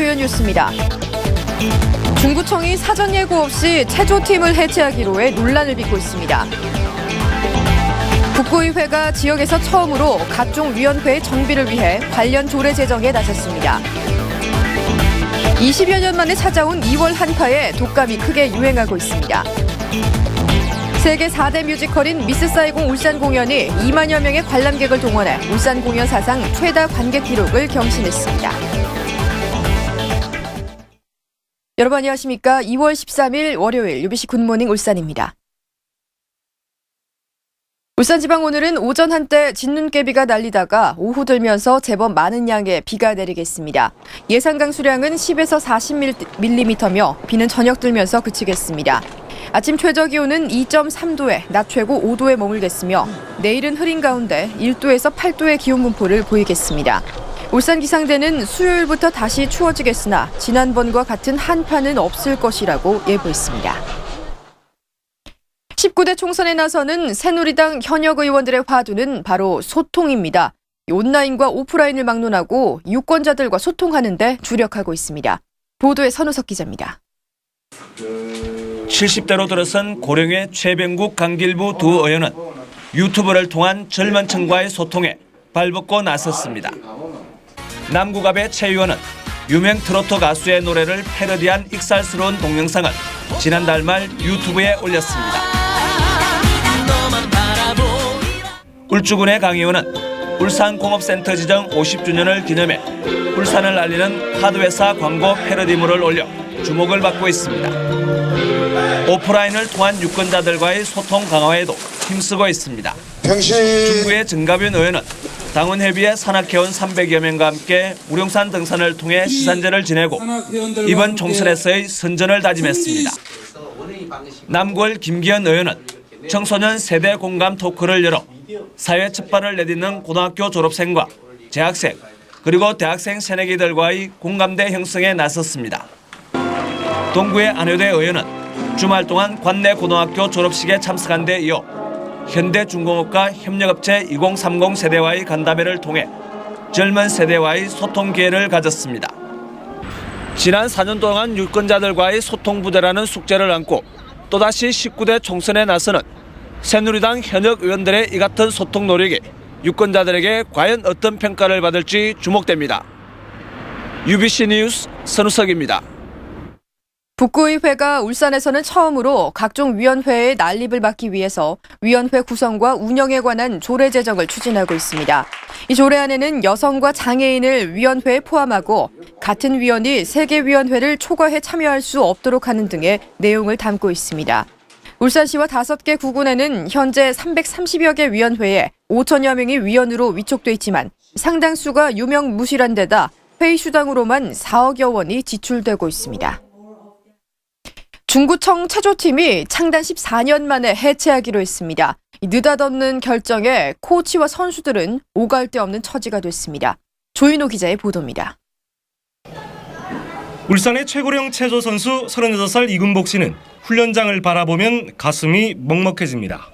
주요 뉴스입니다. 중구청이 사전 예고 없이 체조팀을 해체하기로 해 논란을 빚고 있습니다. 국고의회가 지역에서 처음으로 각종 위원회의 정비를 위해 관련 조례 제정에 나섰습니다. 20여 년 만에 찾아온 2월 한파에 독감이 크게 유행하고 있습니다. 세계 4대 뮤지컬인 미스 사이공 울산 공연이 2만여 명의 관람객을 동원해 울산 공연 사상 최다 관객 기록을 경신했습니다. 여러분 안녕하십니까? 2월 13일 월요일 UBC 굿모닝 울산입니다. 울산지방 오늘은 오전 한때 진눈깨비가 날리다가 오후 들면서 제법 많은 양의 비가 내리겠습니다. 예상 강수량은 10에서 40mm며 비는 저녁 들면서 그치겠습니다. 아침 최저 기온은 2.3도에 낮 최고 5도에 머물겠으며 내일은 흐린 가운데 1도에서 8도의 기온 분포를 보이겠습니다. 울산 기상대는 수요일부터 다시 추워지겠으나 지난번과 같은 한파는 없을 것이라고 예보했습니다. 19대 총선에 나서는 새누리당 현역 의원들의 화두는 바로 소통입니다. 온라인과 오프라인을 막론하고 유권자들과 소통하는데 주력하고 있습니다. 보도에 선우석 기자입니다. 70대로 들어선 고령의 최병국 강길부 두 의원은 유튜브를 통한 젊은 층과의 소통에 발벗고 나섰습니다. 남구갑의 최 의원은 유명 트로트 가수의 노래를 패러디한 익살스러운 동영상을 지난달 말 유튜브에 올렸습니다. 울주군의 강 의원은 울산공업센터 지정 50주년을 기념해 울산을 알리는 하드웨사 광고 패러디물을 올려 주목을 받고 있습니다. 오프라인을 통한 유권자들과의 소통 강화에도 힘쓰고 있습니다. 평시 중구의 정가변 의원은 당원 회비에 산악회원 300여 명과 함께 우룡산 등산을 통해 시산제를 지내고 이번 총선에서의 선전을 다짐했습니다. 남구을 김기현 의원은 청소년 세대 공감 토크를 열어 사회 첫발을 내딛는 고등학교 졸업생과 재학생 그리고 대학생 새내기들과의 공감대 형성에 나섰습니다. 동구의 안효대 의원은 주말 동안 관내 고등학교 졸업식에 참석한 데 이어 현대중공업과 협력업체 2030 세대와의 간담회를 통해 젊은 세대와의 소통 기회를 가졌습니다. 지난 4년 동안 유권자들과의 소통 부대라는 숙제를 안고 또다시 19대 총선에 나서는 새누리당 현역 의원들의 이 같은 소통 노력이 유권자들에게 과연 어떤 평가를 받을지 주목됩니다. UBC 뉴스 선우석입니다. 북구의회가 울산에서는 처음으로 각종 위원회의 난립을 막기 위해서 위원회 구성과 운영에 관한 조례 제정을 추진하고 있습니다. 이 조례안에는 여성과 장애인을 위원회에 포함하고 같은 위원이 세개 위원회를 초과해 참여할 수 없도록 하는 등의 내용을 담고 있습니다. 울산시와 다섯 개 구군에는 현재 330여 개 위원회에 5천여 명이 위원으로 위촉돼 있지만 상당수가 유명 무실한 데다 회의 수당으로만 4억여 원이 지출되고 있습니다. 중구청 체조팀이 창단 14년 만에 해체하기로 했습니다. 이 느닷없는 결정에 코치와 선수들은 오갈 데 없는 처지가 됐습니다. 조인호 기자의 보도입니다. 울산의 최고령 체조 선수 36살 이근복 씨는 훈련장을 바라보면 가슴이 먹먹해집니다.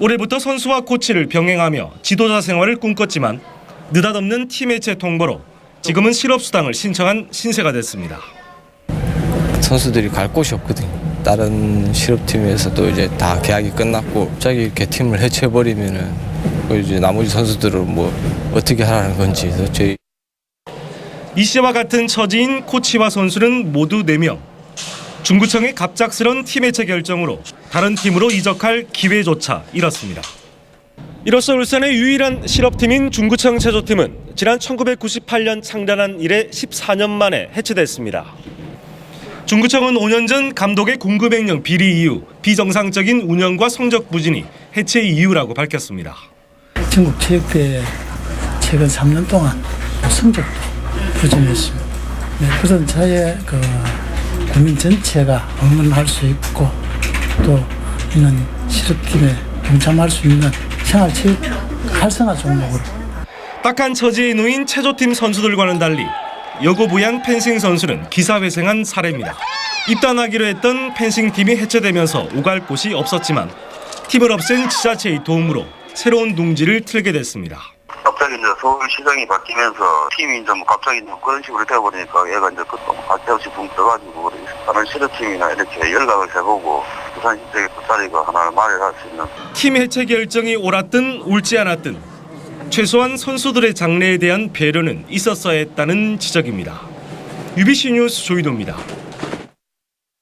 올해부터 선수와 코치를 병행하며 지도자 생활을 꿈꿨지만 느닷없는 팀 해체 통보로 지금은 실업수당을 신청한 신세가 됐습니다. 선수들이 갈 곳이 없거든요. 다른 실업팀에서도 이제 다 계약이 끝났고 갑자기 이렇게 팀을 해체해버리면은 그 이제 나머지 선수들은 뭐 어떻게 하라는 건지 도저히 이 씨와 같은 처지인 코치와 선수는 모두 4명. 중구청의 갑작스런 팀 해체 결정으로 다른 팀으로 이적할 기회조차 잃었습니다. 이로써 울산의 유일한 실업팀인 중구청 체조팀은 지난 1998년 창단한 이래 14년 만에 해체됐습니다. 중구청은 5년 전 감독의 공급 행령 비리 이후 비정상적인 운영과 성적 부진이 해체 이유라고 밝혔습니다. 전국 체육대회 최근 3년 동안 성적도 부진했습니다. 네, 그래서 저의 그 국민 전체가 응원할 수 있고 또 이런 실업팀에 동참할 수 있는 생활체육 활성화 종목으로 딱한 처지에 놓인 체조팀 선수들과는 달리 여고부양 펜싱 선수는 기사회생한 사례입니다. 입단하기로 했던 펜싱 팀이 해체되면서 오갈 곳이 없었지만 팀을 없앤 지자체의 도움으로 새로운 둥지를 틀게 됐습니다. 갑자기 이제 서울 시장이 바뀌면서 팀이 좀 갑자기 좀 그런 식으로 되어버리니까 얘가 이제 그또 할데없이 붕 떠가지고. 다른 실업팀이나 이렇게 연락을 해보고 부산시장의 그 자리가 하나 마련할 수 있는 팀 해체 결정이 옳았든 옳지 않았든 최소한 선수들의 장래에 대한 배려는 있었어야 했다는 지적입니다. UBC 뉴스 조이도입니다.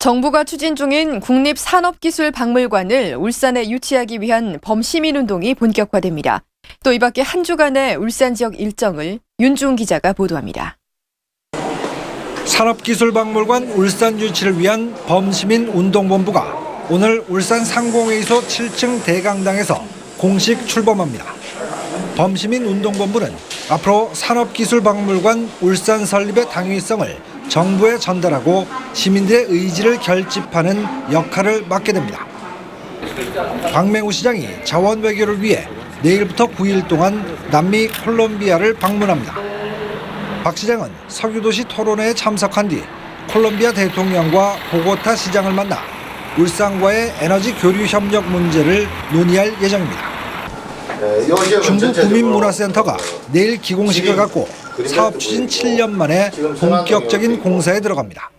정부가 추진 중인 국립산업기술박물관을 울산에 유치하기 위한 범시민운동이 본격화됩니다. 또 이 밖에 한 주간의 울산 지역 일정을 윤중 기자가 보도합니다. 산업기술박물관 울산 유치를 위한 범시민 운동본부가 오늘 울산 상공회의소 7층 대강당에서 공식 출범합니다. 범시민 운동본부는 앞으로 산업기술박물관 울산 설립의 당위성을 정부에 전달하고 시민들의 의지를 결집하는 역할을 맡게 됩니다. 박맹우 시장이 자원 외교를 위해 내일부터 9일 동안 남미 콜롬비아를 방문합니다. 박 시장은 석유도시 토론회에 참석한 뒤 콜롬비아 대통령과 보고타 시장을 만나 울산과의 에너지 교류 협력 문제를 논의할 예정입니다. 중국 구민문화센터가 내일 기공식을 갖고 사업 추진 7년 만에 본격적인 공사에 들어갑니다.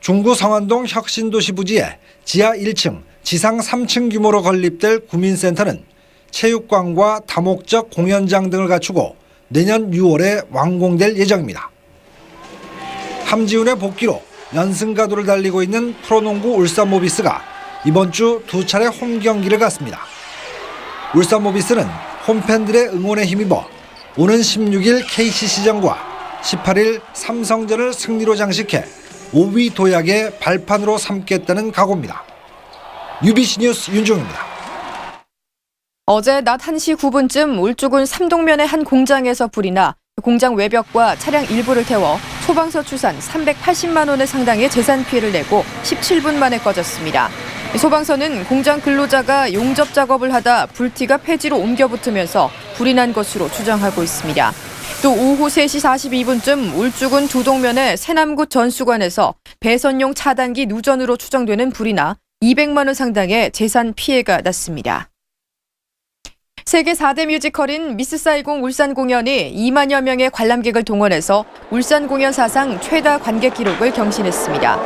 중구 성안동 혁신도시 부지에 지하 1층, 지상 3층 규모로 건립될 구민센터는 체육관과 다목적 공연장 등을 갖추고 내년 6월에 완공될 예정입니다. 함지훈의 복귀로 연승가도를 달리고 있는 프로농구 울산 모비스가 이번 주 두 차례 홈 경기를 갖습니다. 울산 모비스는 홈팬들의 응원에 힘입어 오는 16일 KCC전과 18일 삼성전을 승리로 장식해 5위 도약의 발판으로 삼겠다는 각오입니다. UBC 뉴스 윤종입니다. 어제 낮 1시 9분쯤 울주군 삼동면의 한 공장에서 불이 나 공장 외벽과 차량 일부를 태워 소방서 추산 380만 원의 상당의 재산 피해를 내고 17분 만에 꺼졌습니다. 소방서는 공장 근로자가 용접 작업을 하다 불티가 폐지로 옮겨 붙으면서 불이 난 것으로 추정하고 있습니다. 또 오후 3시 42분쯤 울주군 두동면의 새남구 전수관에서 배선용 차단기 누전으로 추정되는 불이 나 200만 원 상당의 재산 피해가 났습니다. 세계 4대 뮤지컬인 미스 사이공 울산 공연이 2만여 명의 관람객을 동원해서 울산 공연 사상 최다 관객 기록을 경신했습니다.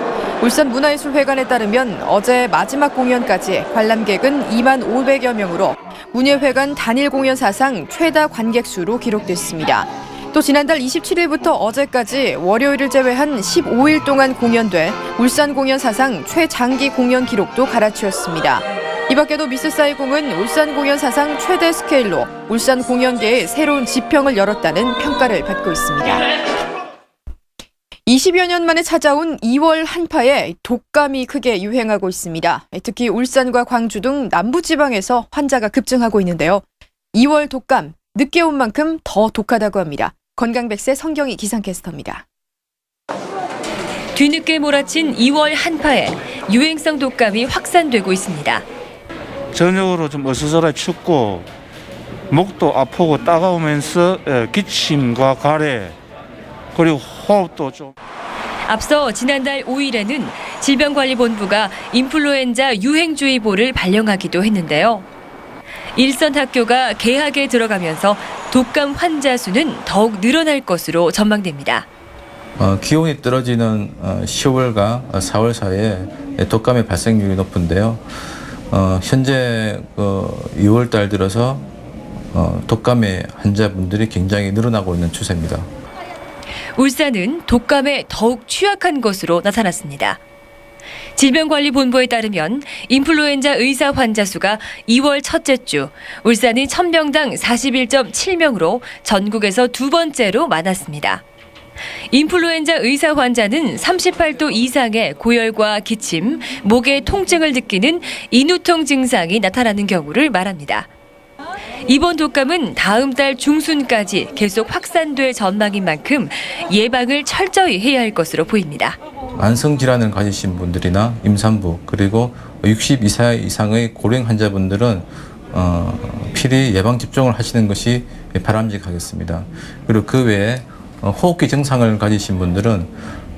울산 문화예술회관에 따르면 어제 마지막 공연까지 관람객은 2만 500여 명으로 문예회관 단일 공연 사상 최다 관객 수로 기록됐습니다. 또 지난달 27일부터 어제까지 월요일을 제외한 15일 동안 공연돼 울산 공연 사상 최장기 공연 기록도 갈아치웠습니다. 이 밖에도 미스 사이공은 울산 공연 사상 최대 스케일로 울산 공연계의 새로운 지평을 열었다는 평가를 받고 있습니다. 20여 년 만에 찾아온 2월 한파에 독감이 크게 유행하고 있습니다. 특히 울산과 광주 등 남부지방에서 환자가 급증하고 있는데요. 2월 독감, 늦게 온 만큼 더 독하다고 합니다. 건강백세 성경이 기상캐스터입니다. 뒤늦게 몰아친 2월 한파에 유행성 독감이 확산되고 있습니다. 전적으로 좀 어수선하게 춥고 목도 아프고 따가우면서 예, 기침과 가래 그리고 호흡도 좀 앞서 지난달 5일에는 질병관리본부가 인플루엔자 유행주의보를 발령하기도 했는데요. 일선 학교가 개학에 들어가면서 독감 환자 수는 더욱 늘어날 것으로 전망됩니다. 어, 기온이 떨어지는 어, 10월과 4월 사이에 독감의 발생률이 높은데요. 어, 현재 그 6월 달 들어서 어, 독감의 환자분들이 굉장히 늘어나고 있는 추세입니다. 울산은 독감에 더욱 취약한 것으로 나타났습니다. 질병관리본부에 따르면 인플루엔자 의사 환자 수가 2월 첫째 주 울산이 1000명당 41.7명으로 전국에서 두 번째로 많았습니다. 인플루엔자 의사 환자는 38도 이상의 고열과 기침, 목의 통증을 느끼는 인후통 증상이 나타나는 경우를 말합니다. 이번 독감은 다음 달 중순까지 계속 확산될 전망인 만큼 예방을 철저히 해야 할 것으로 보입니다. 만성 질환을 가지신 분들이나 임산부 그리고 62세 이상의 고령 환자분들은 어, 필히 예방 접종을 하시는 것이 바람직하겠습니다. 그리고 그 외에 어, 호흡기 증상을 가지신 분들은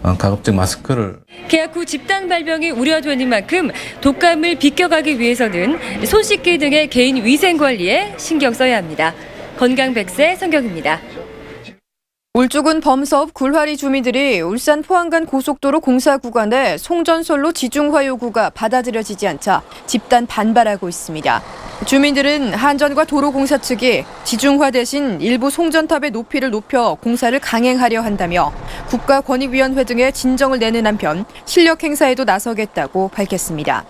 어, 가급적 마스크를 개학 후 집단 발병이 우려되는 만큼 독감을 비껴가기 위해서는 손 씻기 등의 개인 위생 관리에 신경 써야 합니다. 건강 백세 성경입니다. 울주군 범섭 굴화리 주민들이 울산 포항간 고속도로 공사 구간에 송전솔로 지중화 요구가 받아들여지지 않자 집단 반발하고 있습니다. 주민들은 한전과 도로공사 측이 지중화 대신 일부 송전탑의 높이를 높여 공사를 강행하려 한다며 국가권익위원회 등에 진정을 내는 한편 실력 행사에도 나서겠다고 밝혔습니다.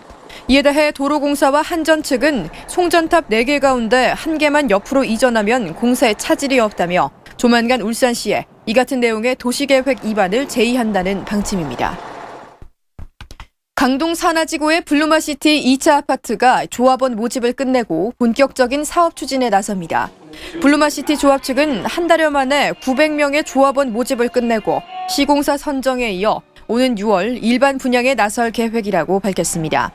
이에 대해 도로공사와 한전 측은 송전탑 4개 가운데 한 개만 옆으로 이전하면 공사에 차질이 없다며 조만간 울산시에 이 같은 내용의 도시계획 입안을 제의한다는 방침입니다. 강동 산하지구의 블루마시티 2차 아파트가 조합원 모집을 끝내고 본격적인 사업 추진에 나섭니다. 블루마시티 조합 측은 한 달여 만에 900명의 조합원 모집을 끝내고 시공사 선정에 이어 오는 6월 일반 분양에 나설 계획이라고 밝혔습니다.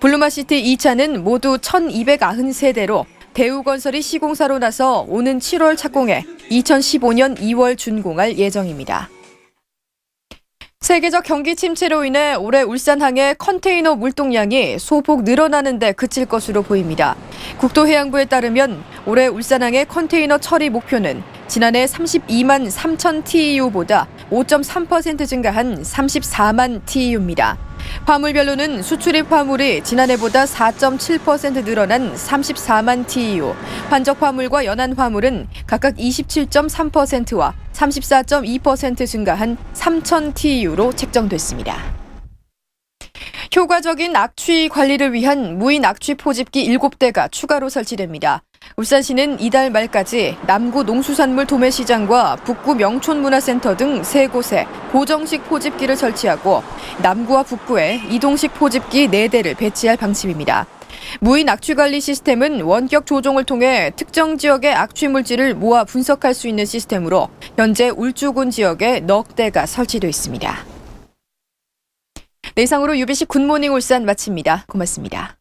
블루마시티 2차는 모두 1,293세대로 대우건설이 시공사로 나서 오는 7월 착공해 2015년 2월 준공할 예정입니다. 세계적 경기 침체로 인해 올해 울산항의 컨테이너 물동량이 소폭 늘어나는데 그칠 것으로 보입니다. 국토해양부에 따르면 올해 울산항의 컨테이너 처리 목표는 지난해 32만 3천 TEU보다 5.3% 증가한 34만 TEU입니다. 화물별로는 수출입 화물이 지난해보다 4.7% 늘어난 34만 TEU, 환적 화물과 연한 화물은 각각 27.3%와 34.2% 증가한 3천 TEU로 책정됐습니다. 효과적인 악취 관리를 위한 무인 악취 포집기 7대가 추가로 설치됩니다. 울산시는 이달 말까지 남구 농수산물 도매시장과 북구 명촌문화센터 등 세 곳에 고정식 포집기를 설치하고 남구와 북구에 이동식 포집기 4대를 배치할 방침입니다. 무인 악취 관리 시스템은 원격 조종을 통해 특정 지역의 악취 물질을 모아 분석할 수 있는 시스템으로 현재 울주군 지역에 넉 대가 설치되어 있습니다. 네, 이상으로 UBC 굿모닝 울산 마칩니다. 고맙습니다.